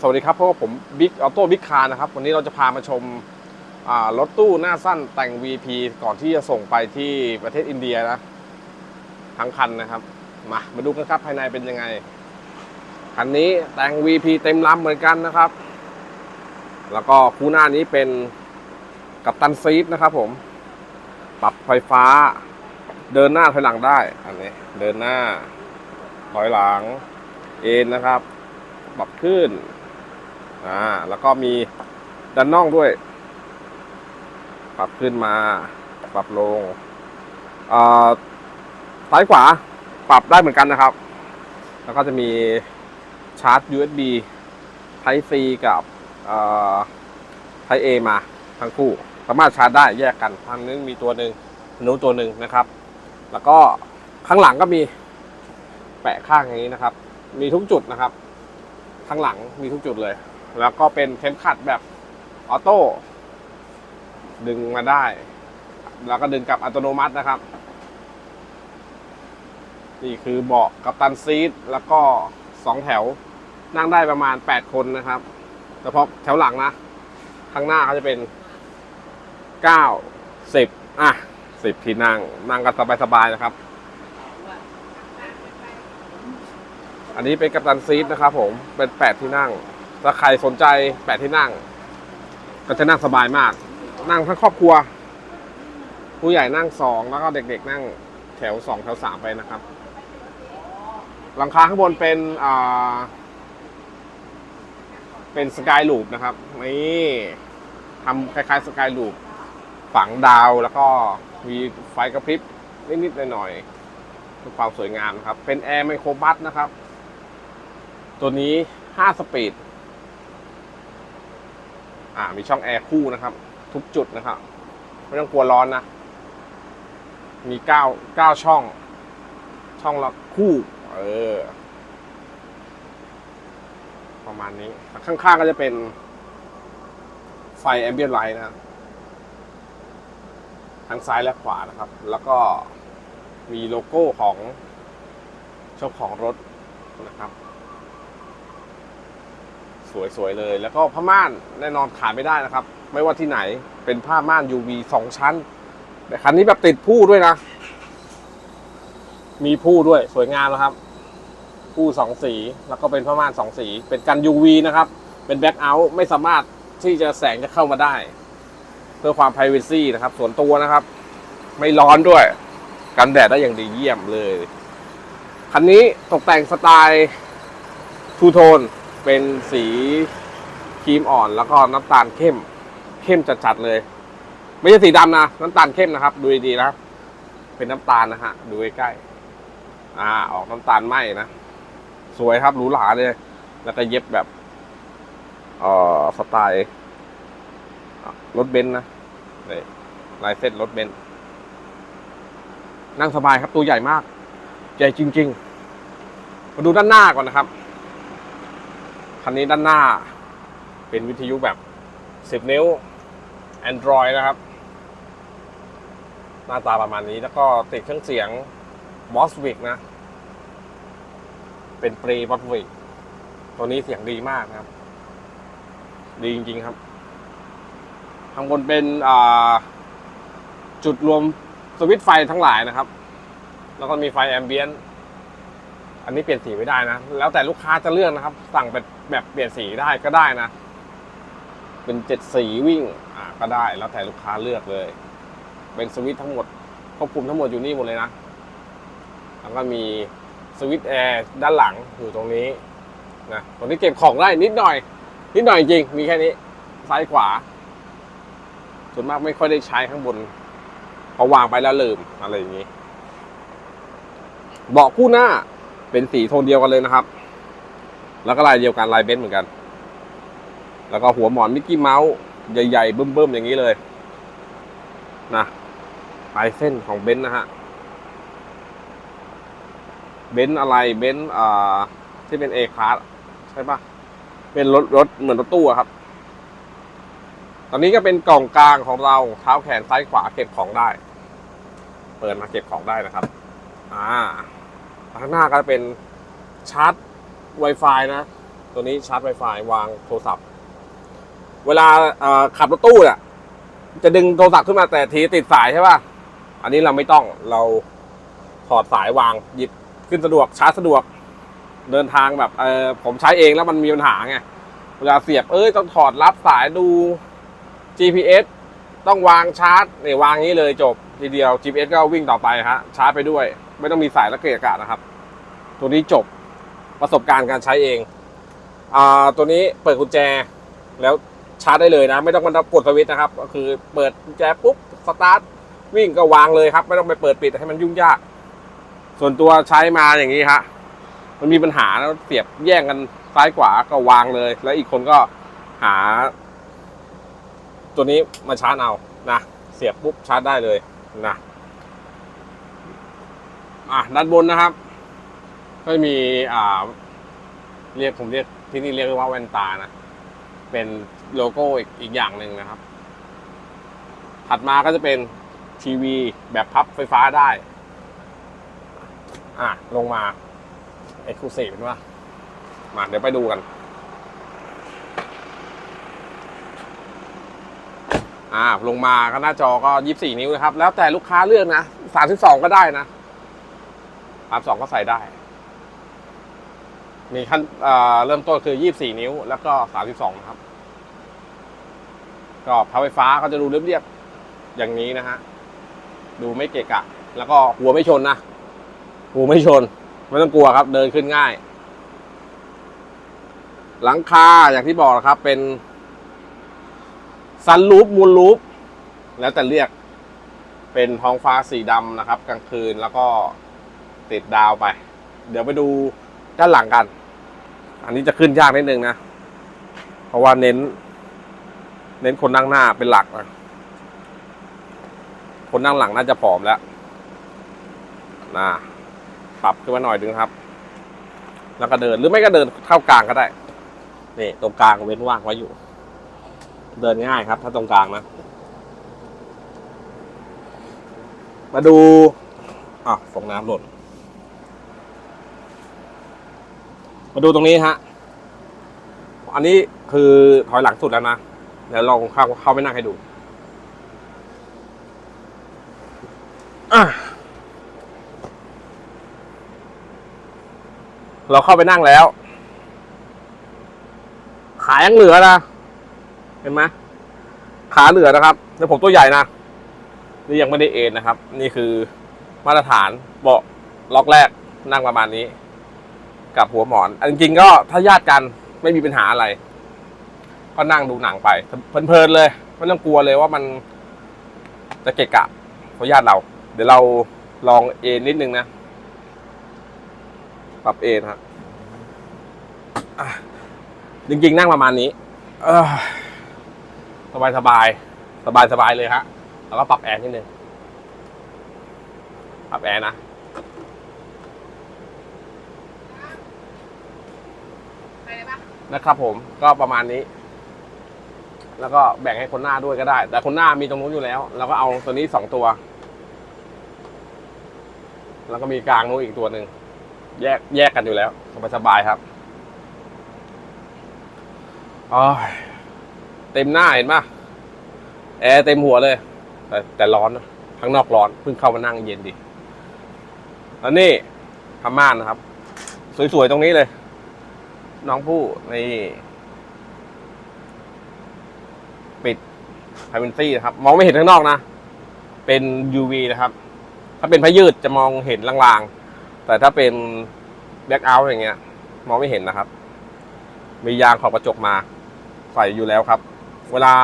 สวัสดีครับพบกับผมบิ๊กออโต้บิ๊กคาร์นะครับ วันนี้เราจะพามาชมรถตู้หน้าสั้นแต่ง VP ก่อนที่จะส่งไปที่ประเทศอินเดียนะทั้งคันนะครับ มามาดูกันครับภายในเป็นยังไง คันนี้แต่ง VP เต็มลำเหมือนกันนะครับ แล้วก็คู่หน้านี้เป็นกัปตันซีทนะครับผม ปรับไฟฟ้า เดินหน้าถอยหลังได้ อันนี้ เดินหน้าถอยหลังเอ็นนะครับ ปรับขึ้น อ่า แล้วก็มีดันน่องด้วย ปรับขึ้นมา ปรับลงอ่าซ้ายขวา ปรับได้เหมือนกันนะครับ แล้วก็จะมีชาร์จ USB Type C กับอ่อ Type A มาทั้งคู่ สามารถชาร์จได้แยกกันทางนึงมีตัวหนึ่งทางนู้นตัวหนึ่งนะครับ แล้วก็ข้างหลังก็มีแปะข้างอย่างนี้นะครับ มีทุกจุดนะครับ ข้างหลังมีทุกจุดเลย แล้วก็เป็นเข็มขัดแบบออโต้ดึงมาได้ แล้วก็ดึงกลับอัตโนมัตินะครับ นี่คือเบาะกับตันซีทแล้วก็สองแถวนั่งได้ประมาณ 8 คนนะครับแต่พอแถวหลังนะข้างหน้าเขาจะเป็น 9 10 อะ 10 ที่นั่งนั่งกันสบายๆนะครับ อันนี้เป็นกัปตันซีทนะครับผมเป็นแปดที่นั่งถ้าใครสนใจแปดที่นั่ง ก็จะนั่งสบายมาก นั่งทั้งครอบครัว ผู้ใหญ่นั่งสองแล้วก็เด็กๆ นั่งแถวสองแถวสามไปนะครับ หลังคาข้างบนเป็นอ่าเป็นสกายลูปนะครับนี่ทำคล้ายๆสกายลูปฝังดาวแล้วก็มีไฟกระพริบนิดๆหน่อยๆเพื่อความสวยงามครับ เป็นแอร์ไมโครบัสนะครับ ตัวนี้ 5 สปีด อ่า มีช่องแอร์คู่นะครับ ทุกจุดนะครับ ไม่ต้องกลัวร้อนนะ มี 9 9 ช่อง ช่องละคู่ เออ ประมาณนี้ ข้างๆก็จะเป็นไฟแอมเบียนไลท์นะครับทั้งซ้ายและขวานะครับ แล้วก็มีโลโก้ของเจ้าของรถนะครับ สวยๆเลย แล้วก็ผ้าม่านแน่นอนขาดไม่ได้นะครับ ไม่ว่าที่ไหนเป็นผ้าม่าน UV สองชั้นแต่คันนี้แบบติดผู้ด้วยนะ มีผู้ด้วยสวยงามนะครับ ผู้สองสี แล้วก็เป็นผ้าม่านสองสี เป็นกัน UV นะครับ เป็นแบ็คเอาท์ไม่สามารถที่จะแสงจะเข้ามาได้ เพื่อความ p r i เวซีนะครับ ส่วนตัวนะครับ ไม่ร้อนด้วย กันแดดได้อย่างดีเยี่ยมเลย คันนี้ตกแต่งสไตล์ทูโทน เป็นสีครีมอ่อนแล้วก็น้ำตาลเข้ม เข้มจัดๆเลย ไม่ใช่สีดำนะ น้ำตาลเข้มนะครับ ดูดีๆนะ เป็นน้ำตาลนะฮะ ดูใกล้ๆอ่า ออกน้ำตาลไหมนะ สวยครับหรูหราเลย แล้วก็เย็บแบบเอ่อสไตล์รถเบนซ์นะนี่ลายเส้นรถเบนซ์นั่งสบายครับตัวใหญ่มาก ใหญ่จริง ๆ มาดูด้านหน้าก่อนนะครับ คันนี้ด้านหน้า เป็นวิทยุแบบ 10 นิ้ว Android นะครับ หน้าตาประมาณนี้แล้วก็ติดเครื่องเสียง Boswick นะ เป็นปรี Boswick ตัวนี้เสียงดีมากนะครับ ดีจริงๆครับ ข้างบนเป็นจุดรวมสวิตช์ไฟทั้งหลายนะครับ แล้วก็มีไฟแอมเบียนต์ อันนี้เปลี่ยนสีไม่ได้นะ แล้วแต่ลูกค้าจะเลือกนะครับ สั่งแบบแบบเปลี่ยนสีได้ก็ได้นะ เป็นเจ็ดสีวิ่งอ่าก็ได้ แล้วแต่ลูกค้าเลือกเลย เป็นสวิตทั้งหมดควบคุมทั้งหมดอยู่นี่หมดเลยนะ แล้วก็มีสวิตแอร์ด้านหลังอยู่ตรงนี้นะตรงนี้เก็บของได้นิดหน่อย นิดหน่อยจริง มีแค่นี้ ซ้ายขวา ส่วนมากไม่ค่อยได้ใช้ข้างบนพอวางไปแล้วลืมอะไรอย่างนี้ เบาะคู่หน้า เป็นสีโทนเดียวกันเลยนะครับ แล้วก็ลายเดียวกันลายเบนซ์เหมือนกัน แล้วก็หัวหมอนมิกกี้เมาส์ใหญ่ๆเบิ่มๆอย่างนี้เลยนะลายเส้นของเบนซ์นะฮะเบนซ์อะไรเบนซ์อ่าที่เป็นเอคลาสใช่ปะเป็นรถรถเหมือนรถตู้อะครับ ตอนนี้ก็เป็นกล่องกลางของเราเท้าแขนซ้ายขวาเก็บของได้ เปิดมาเก็บของได้นะครับ อ่า ข้างหน้าก็เป็นชาร์จ Wi-Fi นะ ตัวนี้ชาร์จ Wi-Fi วางโทรศัพท์ เวลาขับรถตู้เนี่ยจะดึงโทรศัพท์ขึ้นมาแต่ทีติดสายใช่ป่ะ อันนี้เราไม่ต้องเราถอดสายวางหยิบขึ้นสะดวกชาร์จสะดวก เดินทางแบบเออผมใช้เองแล้วมันมีปัญหาไงเวลาเสียบเอ้ยต้องถอดรับสายดู GPS ต้องวางชาร์จเนี่ยวางนี้เลยจบทีเดียว GPS ก็วิ่งต่อไปฮะชาร์จไปด้วย ไม่ต้องมีสายและเกะกะนะครับ ตัวนี้จบประสบการณ์การใช้เองอ่าตัวนี้เปิดกุญแจแล้วชาร์จได้เลยนะ ไม่ต้องมากดสวิตช์นะครับ ก็คือเปิดกุญแจปุ๊บสตาร์ทวิ่งก็วางเลยครับ ไม่ต้องไปเปิดปิดให้มันยุ่งยาก ส่วนตัวใช้มาอย่างนี้ฮะมันมีปัญหาแล้วเสียบแย่งกันซ้ายขวาก็วางเลย แล้วอีกคนก็หา ตัวนี้มาชาร์จเอานะเสียบปุ๊บชาร์จได้เลยนะ อะด้านบนนะครับ ก็มีอ่า เรียกผมเรียกที่นี่เรียกว่าแว่นตานะ เป็นโลโก้อีกอีกอย่างหนึ่งนะครับ ถัดมาก็จะเป็นทีวีแบบพับไฟฟ้าได้ อะ ลงมาเอ็กซ์คลูซีฟเป็นว่ามาเดี๋ยวไปดูกัน อ่า ลงมาก็หน้าจอก็ยี่สี่นิ้วนะครับ แล้วแต่ลูกค้าเลือกนะสามสิบสองก็ได้นะ สามสองก็ใส่ได้ มีขั้นเเริ่มต้นคือยี่สี่นิ้ว แล้วก็สามสิบสองนะครับ ก็พับไฟฟ้าเขาจะดูเรียบๆอย่างนี้นะฮะ ดูไม่เกะกะ แล้วก็หัวไม่ชนนะ หัวไม่ชน ไม่ต้องกลัวครับ เดินขึ้นง่าย หลังคาอย่างที่บอกนะครับ เป็นซันลูปมูลลูปแล้วแต่เรียกเป็นท้องฟ้าสีดำนะครับ กลางคืนแล้วก็ ติดดาวไป เดี๋ยวไปดูด้านหลังกัน อันนี้จะขึ้นยากนิดนึงนะ เพราะว่าเน้น เน้นคนนั่งหน้าเป็นหลักนะคนนั่งหลังน่าจะผอมแล้วนะปรับขึ้นมาหน่อยดึงครับ แล้วก็เดินหรือไม่ก็เดินเข้ากลางก็ได้ นี่ตรงกลางเว้นว่างไว้อยู่ เดินง่ายครับ ถ้าตรงกลางนะ มาดูอะฟองน้ำหล่น มาดูตรงนี้ฮะ อันนี้คือถอยหลังสุดแล้วนะ เดี๋ยวลองเข้าเข้าไปนั่งให้ดูเราเข้าไปนั่งแล้ว ขายังเหลือนะ เห็นไหมขาเหลือนะครับ แล้วผมตัวใหญ่นะ นี่ยังไม่ได้เอ็นนะครับ นี่คือมาตรฐานเบาะล็อกแรกนั่งประมาณนี้ กับหัวหมอนอันจริงๆก็ถ้าญาติกันไม่มีปัญหาอะไร ก็นั่งดูหนังไปเพลินๆเลยไม่ต้องกลัวเลยว่ามันจะเกะกะเพราะญาติเรา เดี๋ยวเราลองเอนนิดนึงนะปรับเอนฮะอะจริงๆนั่งประมาณนี้สบายสบายสบายสบายเลยฮะแล้วก็ปรับแอร์นิดนึงปรับแอร์นะ ไปเลยปะ นะครับผมก็ประมาณนี้ แล้วก็แบ่งให้คนหน้าด้วยก็ได้ แต่คนหน้ามีตรงนู้นอยู่แล้วเราก็เอาตัวนี้สองตัว แล้วก็มีกลางนู้นอีกตัวหนึ่งแยกแยกกันอยู่แล้วสบายสบายๆครับอ๋อเต็มหน้าเห็นปะแอร์เต็มหัวเลย แต่แต่ร้อนนะข้างนอกร้อนเพิ่งเข้ามานั่งเย็นดีแล้วนี่พม่านนะครับ สวยๆตรงนี้เลย น้องผู้นี่ ปิดไพเวนซี่นะครับ มองไม่เห็นข้างนอกนะ เป็น UV นะครับ ถ้าเป็นพายืดจะมองเห็นลางๆ แต่ถ้าเป็นแบ็กเอาท์อย่างเงี้ย มองไม่เห็นนะครับ มียางขอบกระจกมา ใส่อยู่แล้วครับ เวลา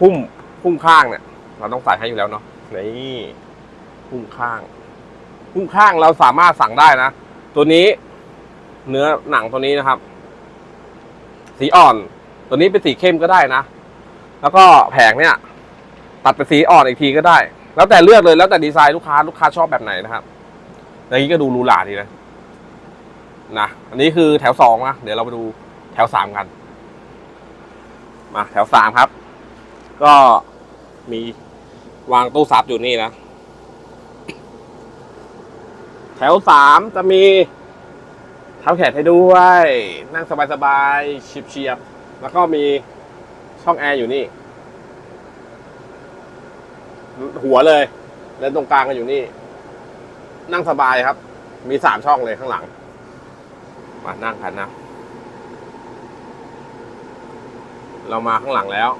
หุ้มหุ้มข้างเนี่ย เราต้องใส่ให้อยู่แล้วเนาะนี่หุ้มข้างหุ้มข้างเราสามารถสั่งได้นะ ตัวนี้ เนื้อหนังตัวนี้นะครับ สีอ่อน ตัวนี้เป็นสีเข้มก็ได้นะ แล้วก็แผงเนี่ย ตัดเป็นสีอ่อนอีกทีก็ได้ แล้วแต่เลือกเลยแล้วแต่ดีไซน์ลูกค้าลูกค้าชอบแบบไหนนะครับอย่างนี้ก็ดูรูหราดีนะนะอันนี้คือแถวสองนะเดี๋ยวเราไปดูแถวสามกันมาแถวสามครับ ก็มีวางตู้ซับอยู่นี่นะ แถวสามจะมี ท้าแขนให้ด้วย นั่งสบายๆเฉียบๆแล้วก็มีช่องแอร์อยู่นี่ หัวเลย แล้วตรงกลางก็อยู่นี่ นั่งสบายครับ มีสามช่องเลยข้างหลัง มานั่งกันนะ เรามาข้างหลังแล้ว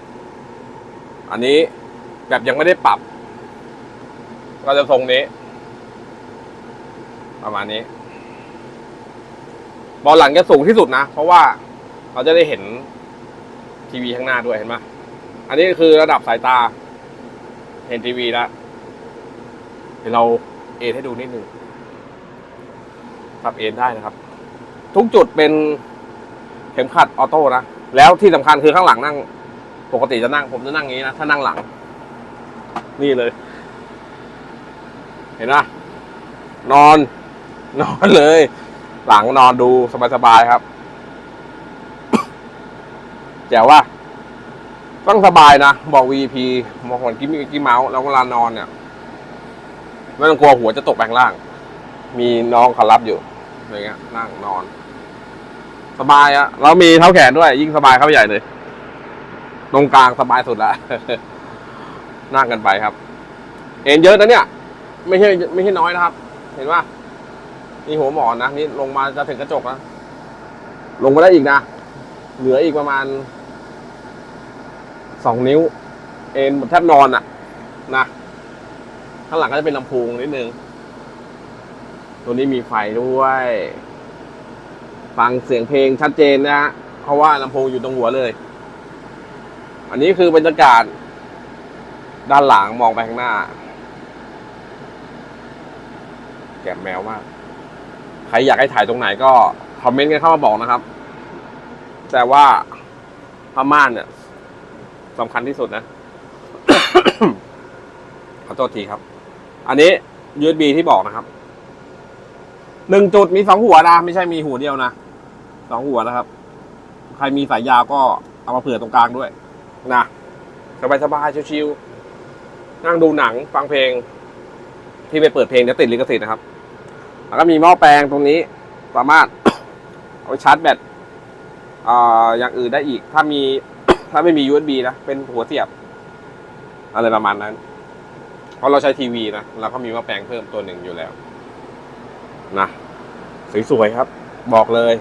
อันนี้แบบยังไม่ได้ปรับ ก็จะทรงนี้ ประมาณนี้ บอลหลังจะสูงที่สุดนะ เพราะว่าเราจะได้เห็นทีวีข้างหน้าด้วยเห็นไหมอันนี้คือระดับสายตา เห็นทีวีแล้วเดี๋ยวเราเอนให้ดูนิดนึงปรับเอนได้นะครับ ทุกจุดเป็นเข็มขัดออโต้นะ แล้วที่สำคัญคือข้างหลังนั่ง ปกติจะนั่งผมจะนั่งอย่างนี้นะ ถ้านั่งหลัง นี่เลย เห็นไหมนอน นอนเลย หลังนอนดูสบายๆครับแจ๋วว่าต้องสบายนะ บอก VP มองเหมือนกิมกี้เมาส์แล้วเวลานอนเนี่ยไม่ต้องกลัวหัวจะตกแปลงล่าง มีน้องเขารับอยู่อะไรเงี้ยนั่งนอน สบายอะแล้วมีเท้าแขนด้วย ยิ่งสบายเข้าใหญ่เลย ตรงกลางสบายสุดละนั่งกันไปครับ เอ็นเยอะนะเนี่ย ไม่ใช่ไม่ใช่น้อยนะครับ เห็นว่า นี่หัวหมอนนะนี่ลงมาจะถึงกระจกนะลงมาได้อีกนะ เหลืออีกประมาณสองนิ้ว เอ็นแทบนอนอะนะข้างหลังก็จะเป็นลำโพงนิดนึง ตัวนี้มีไฟด้วย ฟังเสียงเพลงชัดเจนนะฮะเพราะว่าลำโพงอยู่ตรงหัวเลย อันนี้คือบรรยากาศ ด้านหลังมองไปข้างหน้า แก่แมวมาก ใครอยากให้ถ่ายตรงไหนก็คอมเมนต์กันเข้ามาบอกนะครับ แต่ว่าผ้าม่านเนี่ยสำคัญที่สุดนะ ขอโทษทีครับ อันนี้ USB ที่บอกนะครับ หนึ่งจุดมีสองหัวนะ ไม่ใช่มีหัวเดียวนะ สองหัวนะครับ ใครมีสายยาวก็เอามาเผื่อตรงกลางด้วย นะ สบายๆชิวๆนั่งดูหนังฟังเพลง ที่ไปเปิดเพลงจะติดลิขสิทธิ์นะครับ แล้วก็มีหม้อแปลงตรงนี้สามารถเอาไปชาร์จแบตอ่าอย่างอื่นได้อีก ถ้ามีถ้าไม่มี USB นะ เป็นหัวเสียบ อะไรประมาณนั้น เพราะเราใช้ทีวีนะเราก็มีหม้อแปลงเพิ่มตัวหนึ่งอยู่แล้ว นะสวยๆครับ บอกเลย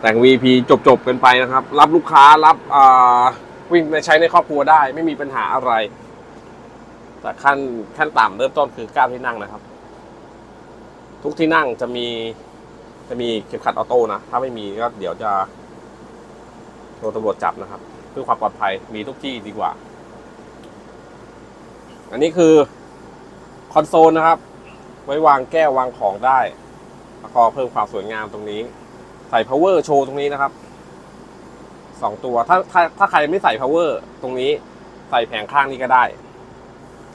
แต่ง VP จบๆกันไปนะครับ รับลูกค้ารับอ่าวิ่งในใช้ในครอบครัวได้ ไม่มีปัญหาอะไร แต่ขั้นขั้นต่ำเริ่มต้นคือเก้าที่นั่งนะครับ ทุกที่นั่งจะมี จะมีเข็มขัดออโต้นะ ถ้าไม่มีก็เดี๋ยวจะโดนตำรวจจับนะครับ เพื่อความปลอดภัยมีทุกที่ดีกว่า อันนี้คือคอนโซลนะครับ ไว้วางแก้ววางของได้แล้วก็เพิ่มความสวยงามตรงนี้ ใส่ power โชว์ตรงนี้นะครับสองตัวถ้าถ้าถ้าใครไม่ใส่ power ตรงนี้ใส่แผงข้างนี้ก็ได้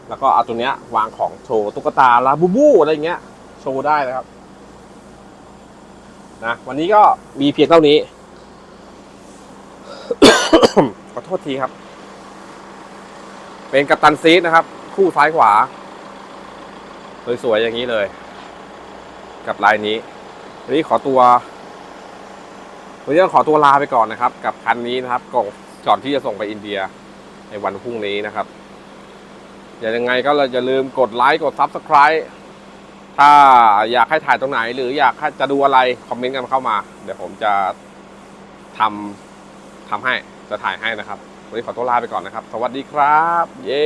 แล้วก็เอาตัวเนี้ยวางของโชว์ตุ๊กตาลาบูบูอะไรเงี้ย โชว์ได้นะครับนะวันนี้ก็มีเพียงเท่านี้ ขอโทษทีครับ เป็นกัปตันซีดนะครับ คู่ซ้ายขวา สวยๆอย่างนี้เลย กับลายนี้วันนี้ขอตัววันนี้ต้องขอตัวลาไปก่อนนะครับ กับคันนี้นะครับก่อนก่อนที่จะส่งไปอินเดียในวันพรุ่งนี้นะครับ อย่ายังไงก็เราจะลืมกดไลค์กด Subscribe ถ้าอยากให้ถ่ายตรงไหน หรืออยากจะดูอะไร คอมเมนต์กันเข้ามา เดี๋ยวผมจะทำทำให้จะถ่ายให้นะครับ วันนี้ขอตัวลาไปก่อนนะครับ สวัสดีครับ เย้